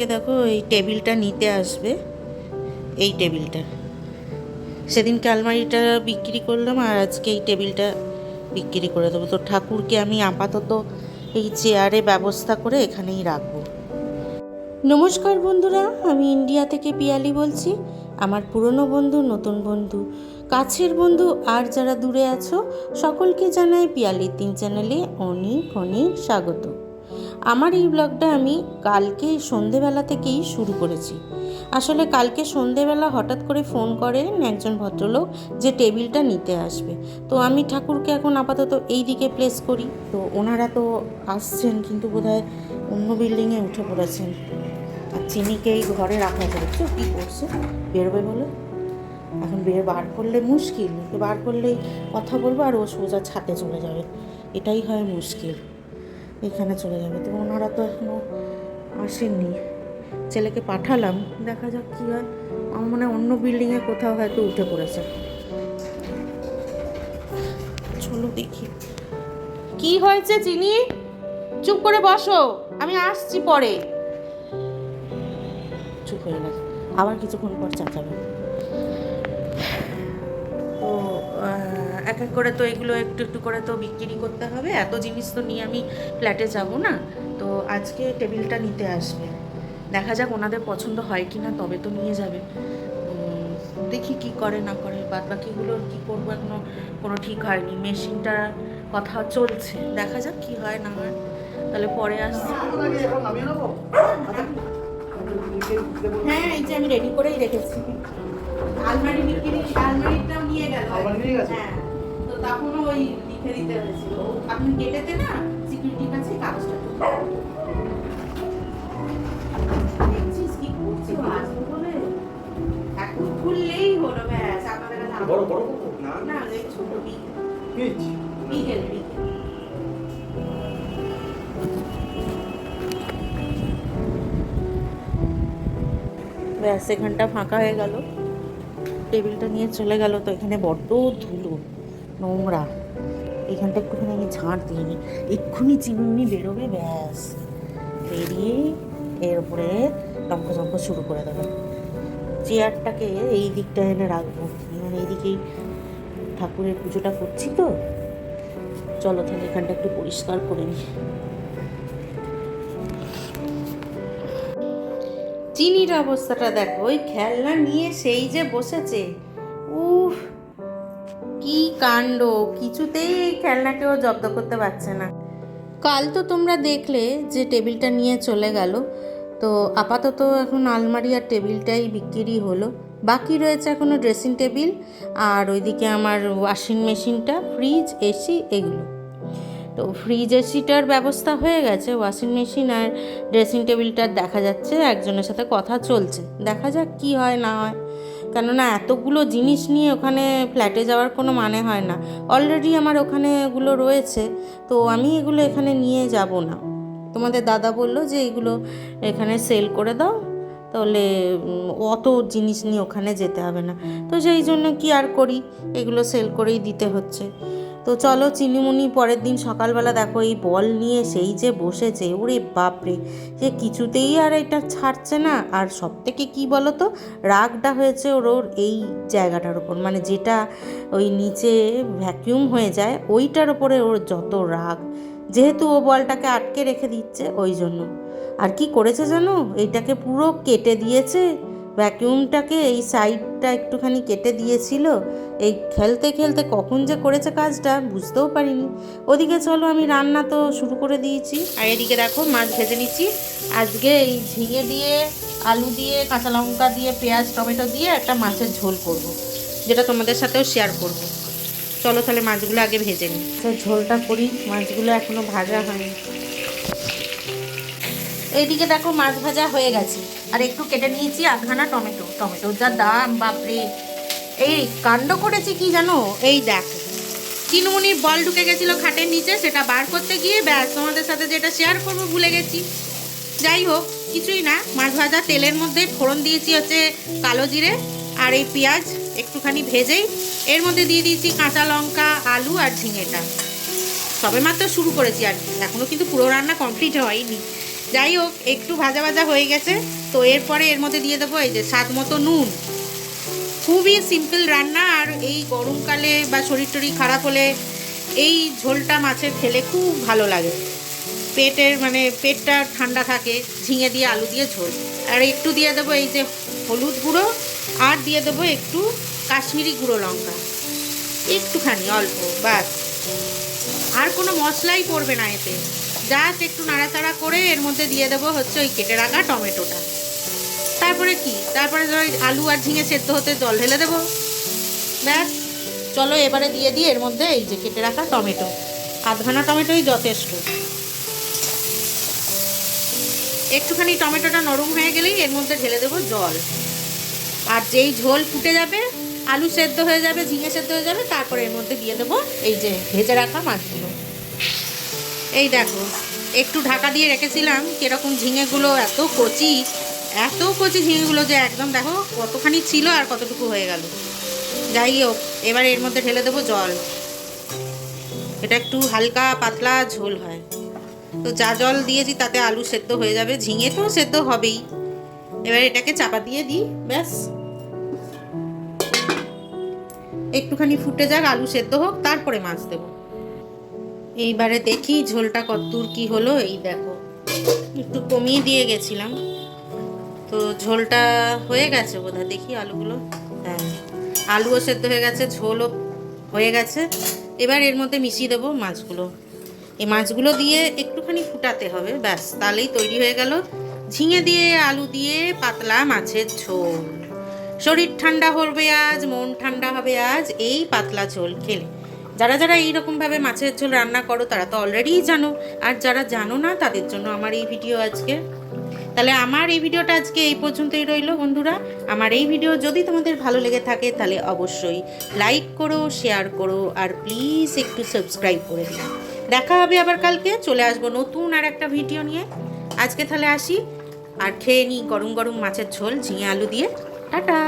আজকে দেখো এই টেবিলটা নিতে আসবে। এই টেবিলটা। সেদিনকে আলমারিটা বিক্রি করলাম আর আজকে এই টেবিলটা বিক্রি করে দেবো। তো ঠাকুরকে আমি আপাতত এই চেয়ারে ব্যবস্থা করে এখানেই রাখব। নমস্কার বন্ধুরা, আমি ইন্ডিয়া থেকে পিয়ালি বলছি। আমার পুরনো বন্ধু, নতুন বন্ধু, কাছের বন্ধু আর যারা দূরে আছো, সকলকে জানাই পিয়ালির তিন চ্যানেলে অনেক অনেক স্বাগত। আমার এই ব্লগটা আমি কালকে সন্ধেবেলা থেকেই শুরু করেছি। আসলে কালকে সন্ধেবেলা হঠাৎ করে ফোন করেন একজন ভদ্রলোক যে টেবিলটা নিতে আসবে। তো আমি ঠাকুরকে এখন আপাতত এই দিকে প্লেস করি। তো ওনারা তো আসছেন কিন্তু বোধহয় অন্য বিল্ডিংয়ে উঠে পড়েছেন। আর চিনিকে এই ঘরে রাখা হয়েছে কী করছে? বেরোবে বলে? এখন বের, বার করলে মুশকিল, বার করলেই কথা বলব আর ও সোজা ছাতে চলে যাবে। এটাই হয় মুশকিল। এখানে চলে যাবে। তো ওনারা তো এখনও আসেননি। ছেলেকে পাঠালাম। দেখা যাক কী হয়। আমার মনে হয় অন্য বিল্ডিংয়ে কোথাও হয়তো উঠে পড়েছে। চলো দেখি। কি হয়েছে চিনি? চুপ করে বসো। আমি আসছি পরে। চুপ হয়ে গেছে। আবার কিছুক্ষণ পর চাচাবে। এক এক করে তো এগুলো একটু একটু করে তো বিক্রি করতে হবে। এত জিনিস তো নিয়ে আমি ফ্ল্যাটে যাব না। তো আজকে টেবিলটা নিতে আসবে। দেখা যাক ওনাদের পছন্দ হয় কি না তবে তো নিয়ে যাবে। দেখি কি করে না করে বাদ বাকিগুলো কি করব এখনও কোনো ঠিক হয়নি। মেশিনটা কথা চলছে দেখা যাক কি হয় না হয়। তাহলে পরে আসছি। হ্যাঁ এই যে আমি রেডি করেই রেখেছি। আলমারি বিক্রি আলমারিটাও নিয়ে গেল? হ্যাঁ। তো তখনও ওই লিখে দিতে হয়েছিল। আপনি কেটেতে না সিকিউরিটির কাছে কাগজটা দেখছিস কি করছি আসব বলে এখন খুললেই হলো ব্যাস আমাদের কাছে বড় বড় না। না এই ছোট পিচ বিকেল বিকেল ব্যাস এখানটা ফাঁকা হয়ে গেল। টেবিলটা নিয়ে চলে গেল তো এখানে বড্ড ধুলো। নোংরা। এখানটা একটুখানি ঝাঁট দিয়ে নিই এক্ষুনি চিমনি বেরোবে, ব্যাস। বেরিয়ে এর উপরে লম্ফ জম্প শুরু করে দেবে। চেয়ারটাকে এই দিকটা এনে রাখব। মানে এইদিকেই ঠাকুরের পুজোটা করছি তো। চলো তাহলে এখানটা একটু পরিষ্কার করে নিই চিনির অবস্থাটা দেখো, ওই খেলনা নিয়ে সেই যে বসেছে। কি কাণ্ড? কিছুতেই এই খেলনাকেও জব্দ করতে পারছে না। কাল তো তোমরা দেখলে যে টেবিলটা নিয়ে চলে গেল। তো আপাতত এখন আলমারি আর টেবিলটাই বিক্রি হলো। বাকি রয়েছে এখনও ড্রেসিং টেবিল আর ওইদিকে আমার ওয়াশিং মেশিনটা ফ্রিজ এসি এগুলো। তো ফ্রিজ এসিটার ব্যবস্থা হয়ে গেছে। ওয়াশিং মেশিন আর ড্রেসিং টেবিলটার দেখা যাচ্ছে, একজনের সাথে কথা চলছে। দেখা যাক কি হয়, না হয়। কেননা এতগুলো জিনিস নিয়ে ওখানে ফ্ল্যাটে যাওয়ার কোনো মানে হয় না। অলরেডি আমার ওখানে এগুলো রয়েছে, তো আমি এগুলো এখানে নিয়ে যাব না। তোমাদের দাদা বলল যে এগুলো এখানে সেল করে দাও, তাহলে অত জিনিস নিয়ে ওখানে যেতে হবে না। তো সেই জন্য কি আর করি? এগুলো সেল করেই দিতে হচ্ছে। তো চলো চিনিমুনি পরের দিন সকালবেলা দেখো এই বল নিয়ে সেই যে বসেছে, ওরে বাপরে। সে কিছুতেই আর এটা ছাড়ছে না। আর সব থেকে কী বলো তো রাগটা হয়েছে ওর ওর এই জায়গাটার ওপর। মানে যেটা ওই নিচে ভ্যাকিউম হয়ে যায়, ওইটার ওপরে ওর যত রাগ। যেহেতু ও বলটাকে আটকে রেখে দিচ্ছে, ওই জন্য। আর কি করেছে জানো? এইটাকে পুরো কেটে দিয়েছে। ভ্যাকিউমটাকে এই সাইডটা একটুখানি কেটে দিয়েছিল। এই খেলতে খেলতে কখন যে করেছে কাজটা বুঝতেও পারিনি। ওদিকে চলো, আমি রান্না তো শুরু করে দিয়েছি। আর এদিকে দেখো, মাছ ভেজে নিচ্ছি। আজকে এই ঝিঙে দিয়ে, আলু দিয়ে, কাঁচা লঙ্কা দিয়ে, পেঁয়াজ, টমেটো দিয়ে একটা মাছের ঝোল করব। যেটা তোমাদের সাথেও শেয়ার করব। চলো তাহলে মাছগুলো আগে ভেজে নিই। তো ঝোলটা করি, মাছগুলো এখনও ভাজা হয়নি। এইদিকে দেখো, মাছ ভাজা হয়ে গেছে। আর একটু কেটে নিয়েছি আধখানা টমেটো। টমেটোর যা দাম, বাপরে। এই কাণ্ড করেছি কি জানো? এই দেখো। চিনুমুনির বল ঢুকে গেছিল খাটের নিচে, সেটা বার করতে গিয়ে ব্যাস, তোমাদের সাথে যেটা শেয়ার করব ভুলে গেছি। যাই হোক, কিছুই না, মাছ ভাজা তেলের মধ্যে ফোড়ন দিয়েছি হচ্ছে কালো জিরে আর এই পেঁয়াজ একটুখানি ভেজেই, এর মধ্যে দিয়ে দিয়েছি কাঁচা লঙ্কা, আলু আর ঝিঙেটা। সবে মাত্র শুরু করেছি আর কি এখনও কিন্তু পুরো রান্না কমপ্লিট হয়নি। যাই হোক, একটু ভাজা ভাজা হয়ে গেছে। তো এরপরে এর মধ্যে দিয়ে দেবো এই যে স্বাদ মতো নুন। খুবই সিম্পল রান্না আর এই গরমকালে বা শরীর টরীর খারাপ হলে এই ঝোলটা মাছের খেলে খুব ভালো লাগে। পেটের মানে পেটটা ঠান্ডা থাকে, ঝিঙে দিয়ে আলু দিয়ে ঝোল। আর একটু দিয়ে দেবো এই যে হলুদ গুঁড়ো আর দিয়ে দেবো একটু কাশ্মীরি গুঁড়ো লঙ্কা। একটুখানি অল্প, বাস। আর কোনো মশলাই পড়বে না এতে। জাস্ট একটু নাড়াচাড়া করে এর মধ্যে দিয়ে দেবো হচ্ছে ওই কেটে রাখা টমেটোটা। তারপরে কি? তারপরে আলু আর ঝিঙে সেদ্ধ হতে জল ঢেলে দেবো। ব্যাস। চলো এবারে দিয়ে দিই, এর মধ্যে এই যে কেটে রাখা টমেটো। আধখানা টমেটোই যথেষ্ট। একটুখানি টমেটোটা নরম হয়ে গেলেই এর মধ্যে ঢেলে দেবো জল। আর যেই ঝোল ফুটে যাবে, আলু সেদ্ধ হয়ে যাবে, ঝিঙে সেদ্ধ হয়ে যাবে, তারপরে এর মধ্যে দিয়ে দেবো এই যে ভেজে রাখা মাছগুলো। এই দেখো, একটু ঢাকা দিয়ে রেখেছিলাম, কীরকম ঝিঙেগুলো এত কচি এত কচি ঝিঙেগুলো যে একদম দেখো কতখানি ছিল আর কতটুকু হয়ে গেল। যাই হোক, এবার এর মধ্যে ঢেলে দেবো জল। এটা একটু হালকা পাতলা ঝোল হয়। তো যা জল দিয়েছি তাতে আলু সেদ্ধ হয়ে যাবে। ঝিঙে তো সেদ্ধ হবেই। এবার এটাকে চাপা দিয়ে দিই, ব্যাস। একটুখানি ফুটে যাক, আলু সেদ্ধ হোক, তারপরে মাছ দেবো। এইবারে দেখি ঝোলটা কতদূর কি হলো, এই দেখো। একটু কমিয়ে দিয়ে গেছিলাম। তো ঝোলটা হয়ে গেছে বোধহয়। দেখি আলুগুলো। হ্যাঁ আলুও সেদ্ধ হয়ে গেছে, ঝোলও হয়ে গেছে। এবার এর মধ্যে মিশিয়ে দেবো মাছগুলো। এই মাছগুলো দিয়ে একটুখানি ফুটাতে হবে, ব্যাস, তাহলেই তৈরি হয়ে গেল। ঝিঙে দিয়ে আলু দিয়ে পাতলা মাছের ঝোল। শরীর ঠান্ডা হবে আজ, মন ঠান্ডা হবে আজ, এই পাতলা ঝোল খেলে। যারা যারা এইরকমভাবে মাছের ঝোল রান্না করো, তারা তো অলরেডিই জানো। আর যারা জানো না, তাদের জন্য আমার এই ভিডিও আজকে। তাহলে আমার এই ভিডিওটা আজকে এই পর্যন্তই রইল, বন্ধুরা। আমার এই ভিডিও যদি তোমাদের ভালো লেগে থাকে, তাহলে অবশ্যই লাইক করো শেয়ার করো, আর প্লিজ একটু সাবস্ক্রাইব করে দিন দেখা হবে আবার কালকে, চলে আসব নতুন আর একটা ভিডিও নিয়ে। আজকে তাহলে আসি, আর খেয়ে নিই গরম গরম মাছের ঝোল, ঝিঙে আলু দিয়ে। টাটা!